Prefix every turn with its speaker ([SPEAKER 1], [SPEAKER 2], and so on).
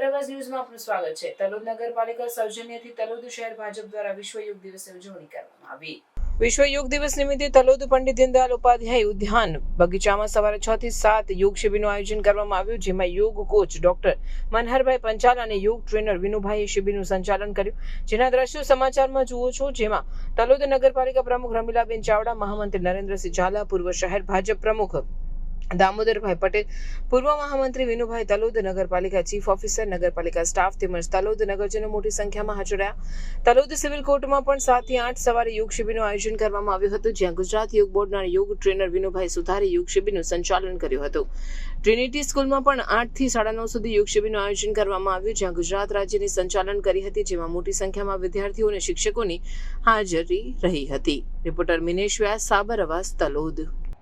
[SPEAKER 1] આપનું સ્વાગત છે. તલોદ નગરપાલિકા સૌજન્યથી તલોદ શહેર ભાજપ દ્વારા વિશ્વ યોગ દિવસની ઉજવણી કરવામાં આવી. વિશ્વ યોગ દિવસ નિમિત્તે તલોદ પંડિત દીનદયાલ ઉપાધ્યાય ઉદ્યાન બગીચામાં સવારે છ થી સાત યોગ શિબિરનું આયોજન કરવામાં આવ્યું, જેમાં યોગ કોચ ડોક્ટર મનહરભાઈ પંચાલ અને યોગ ટ્રેનર વિનુભાઈએ શિબિરનું સંચાલન કર્યું. જેના દ્રશ્યો સમાચારમાં જુઓ છો, જેમાં તલોદ નગરપાલિકા પ્રમુખ રમીલાબેન ચાવડા, મહામંત્રી નરેન્દ્રસિંહ ઝાલા, પૂર્વ શહેર ભાજપ પ્રમુખ દામોદરભાઈ પટેલ, પૂર્વ મહામંત્રી વિનુભાઈ તલોદ નગરપાલિકા ચીફ ઓફિસર, નગરપાલિકા સ્ટાફ તેમજ તલોદ નગરજનો મોટી સંખ્યામાં હાજર રહ્યા. તલોદ સિવિલ કોર્ટમાં પણ સાતથી આઠ સવારે યોગ શિબિરનું આયોજન કરવામાં આવ્યું હતું, જ્યાં ગુજરાત યોગ બોર્ડના યોગ ટ્રેનર વિનુભાઈ સુધારે યોગ શિબિરનું સંચાલન કર્યું હતું. ટ્રિનિટી સ્કૂલમાં પણ આઠથી સાડા નવ સુધી યોગ શિબિરનું આયોજન કરવામાં આવ્યું, જ્યાં ગુજરાત રાજ્યની સંચાલન કરી હતી, જેમાં મોટી સંખ્યામાં વિદ્યાર્થીઓ અને શિક્ષકોની હાજરી રહી હતી. રિપોર્ટર મિનેશ વ્યાસ સાબર તલોદ.